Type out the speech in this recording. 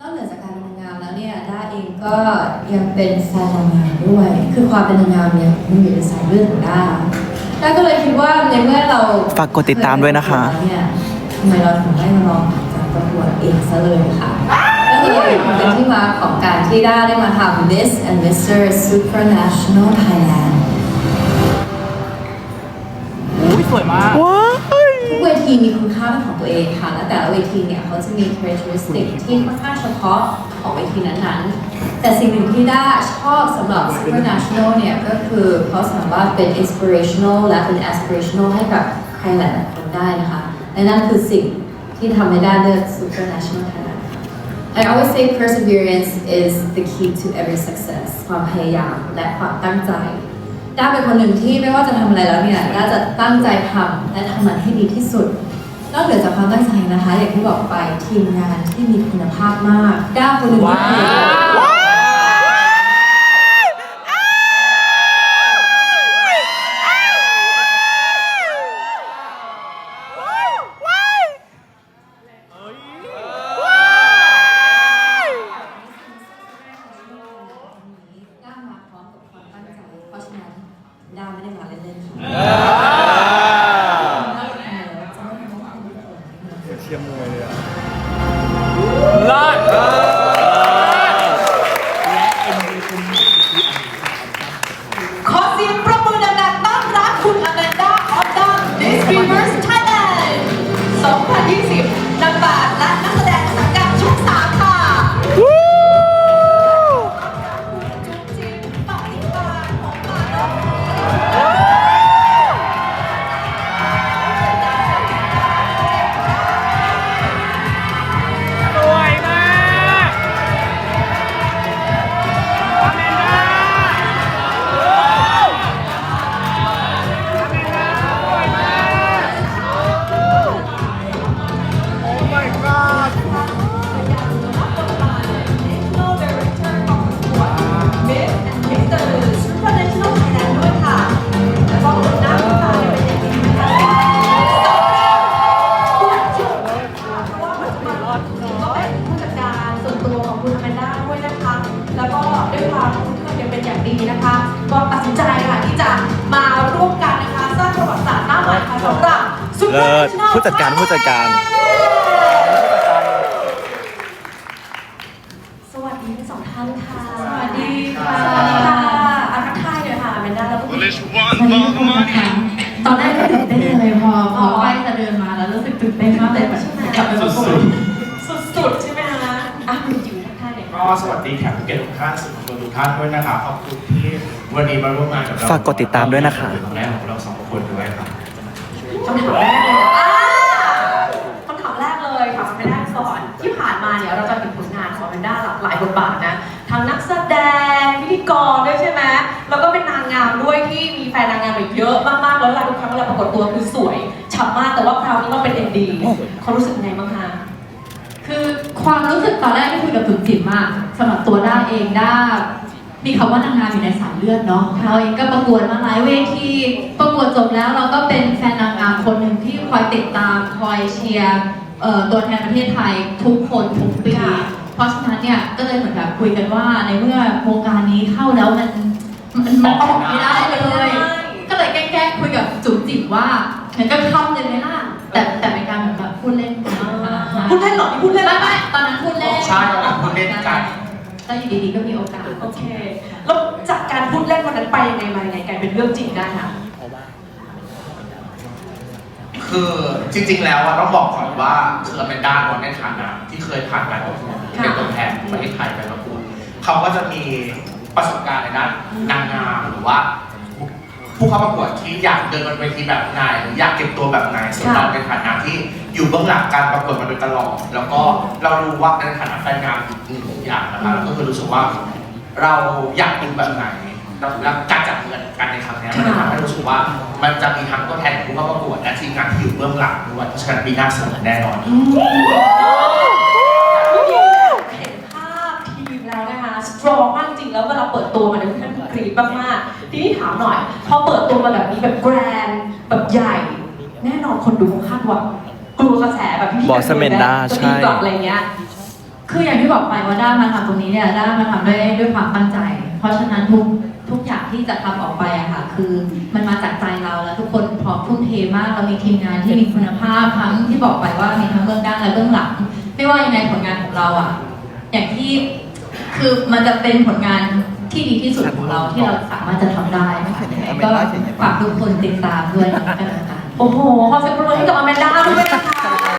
นอกเหนือจากการเป็นนางงามแล้วเนี่ยด้าเองก็ยังเป็นแฟนนางงามด้วย คือความเป็นนางงามเนี่ยมันอยู่ในสายเลือดของด้าด้าก็เลยคิดว่าในเมื่อเราฝากกดติดตามด้วยนะคะเยเนี่ยทำไมเราถึงไม่มาลองจัดประกวดเองซะเลยค่ะก็เลยเป็นที่มาของการที่ด้าได้มาทำ Miss and Mr. Supranational Thailand อุ้ยสวยมาก ว้า ตัวเองค่ะ และแต่ละเวทีเนี่ยเขาจะมี characteristic ที่ค่อนข้างเฉพาะของเวทีนั้นๆ แต่สิ่งหนึ่งที่ด้าชอบสำหรับ Supernational เนี่ย ก็คือเขาสามารถเป็น inspirational และเป็น aspirational ให้กับใครหลายๆคนได้นะคะและนั่นคือสิ่งที่ทำให้ด้าเลือก Supernational Thailand ค่ะ I always say perseverance is the key to every success ความพยายามและความตั้งใจด้าเป็นคนหนึ่งที่ไม่ว่าจะทำอะไรแล้วเนี่ยด้าจะตั้งใจทำและทำมันให้ดีที่สุด นอกเหนือจากความตั้งใจนะคะอย่างที่บอกไปทีมงานที่มีคุณภาพมากด้าคนหนึ่งที่ว้าวด้ามาพร้อมกับความตั้งใจเพราะฉะนั้น ง เลิศ Supranational ผู้จัดการผู้จัดการ สวัสดีทั้งสองท่านค่ะ สวัสดีค่ะสวัสดีค่ะอาทักทายหน่อยค่ะแมนด้าแล้วก็ Well, it's one for the money. ตอนแรกก็ตื่นเต้นเลยพอพอใกล้จะเดินมาแล้วรู้สึกตื่นเต้นมากเลยแบบกลับไปประกวดสุดๆใช่ไหมคะอะคุณจิ๋วทักทายหน่อยค่ะก็สวัสดีแขกผู้เกียรติทุกท่านสื่อมวลชนทุกท่านด้วยนะครับขอบคุณที่วันนี้มาร่วมงานกับเราฝากกดติดตามด้วยนะคะเป็นครั้งแรกของเราสองคนด้วยครับคำถามแรกเลยอ่าคำถามแรกเลยถามแมนด้าก่อนที่ผ่านมาเนี่ยเราจะเห็นผลงานของแมนด้าหลากหลายบทบาทนะทั้งนักแสดงพิธีกรด้วยใช่ไหมแล้วก็เป็นนางงามด้วยที่มีแฟนนางงามแบบเยอะมากๆแล้วเวลาทุกครั้งเวลาปรากฏตัวคือสวยฉ่ำมากแต่ว่าคราวนี้มาเป็นเอ็นดีเขารู้สึกไงบ้างคะคือความรู้สึกตอนแรกที่คุยกับจุ๋มจิ๋มมากสำหรับตัวด้าเองด้า มีคำว่านางงามอยู่ในสายเลือดเนาะเราเองก็ประกวดมาหลายเวทีประกวดจบแล้วเราก็เป็นแฟนนางงามคนหนึ่งที่คอยติดตามคอยเชียร์เอ่อตัวแทนประเทศไทยทุกคนทุกปีค่ะเพราะฉะนั้นเนี่ยก็เลยเหมือนแบบคุยกันว่าในเมื่อวงการนี้เข้าแล้วมันมันมันออกไม่ได้เลย ก็เลยแกล้งๆคุยกับจุ๋มจิ๋มว่างั้นก็เข้าเลยไหมล่ะแต่แต่เป็นการเหมือนแบบพูดเล่นกันนะคะพูดเล่นเหรอนี่พูดเล่นไม่ไหมไม่ตอนนั้นพูดเล่นใช่ตอนนั้นพูดเล่นกัน ก็อยู่ดีๆก็มีโอกาสโอเคแล้วจากการพูดเล่นวันนั้นไปยังไงมายังไงกลายเป็นเรื่องจริงได้ค่ะคือจริง ๆ แล้วอะต้องบอกก่อนว่าคืออเมนด้าก่อนในฐานะที่เคยผ่านการประกวดค่ะเป็นตัวแทนประเทศไทยไปประกวดเขาก็จะมีประสบการณ์ในด้านนางงามหรือว่า ผู้เข้าประกวดที่อยากเดินบนเวทีแบบไหนอยากเก็บตัวแบบไหนส่วนเราในฐานะที่อยู่เบื้องหลังการประกวดมาโดยตลอด แล้วก็เรารู้ว่าในฐานะแฟนงานอีกหนึ่งอย่างนะคะเราก็คือรู้สึกว่าเราอยากเป็นแบบไหนเราแล้วการจัดเงินกันในครั้งนี้มันทำให้รู้สึกว่ามันจะมีทั้งตัวแทนผู้เข้าประกวดและทีมงานที่อยู่เบื้องหลังด้วยเพราะฉะนั้นปีหน้าเสมอแน่นอนเมื่อกี้เห็นภาพทีมแล้วนะคะสตรองมากจริงแล้วเวลาเปิดตัวมาเนี่ยท่าน กรี๊ดมากๆ ทีนี้ถามหน่อย พอเปิดตัวมาแบบนี้แบบแกรนด์แบบใหญ่ แน่นอนคนดูคงคาดหวังกลัวกระแสแบบพี่ๆบอสเมนดาจะใช่ตีกลับอะไรเงี้ยคืออย่างที่บอกไปว่าด้ามาทำตรงนี้เนี่ยด้ามาทำด้วยด้วยความตั้งใจ เพราะฉะนั้นทุกทุกอย่างที่จะทำออกไปอะค่ะคือมันมาจากใจเราแล้วทุกคนพร้อมทุ่มเทมากเรามีทีมงานที่มีคุณภาพทั้งที่บอกไปว่ามีทั้งเบื้องหน้าและเบื้องหลัง ไม่ว่ายังไงผลงานของเราอะอย่างที่คือมันจะเป็นผลงาน ที่ดีที่สุดของเราที่เราสามารถจะทำได้ยังไงก็ฝากทุกคนติดตามด้วยแล้วกันนะคะโอ้โหขอเสียงปรบมือให้กับอแมนด้าด้วยนะคะ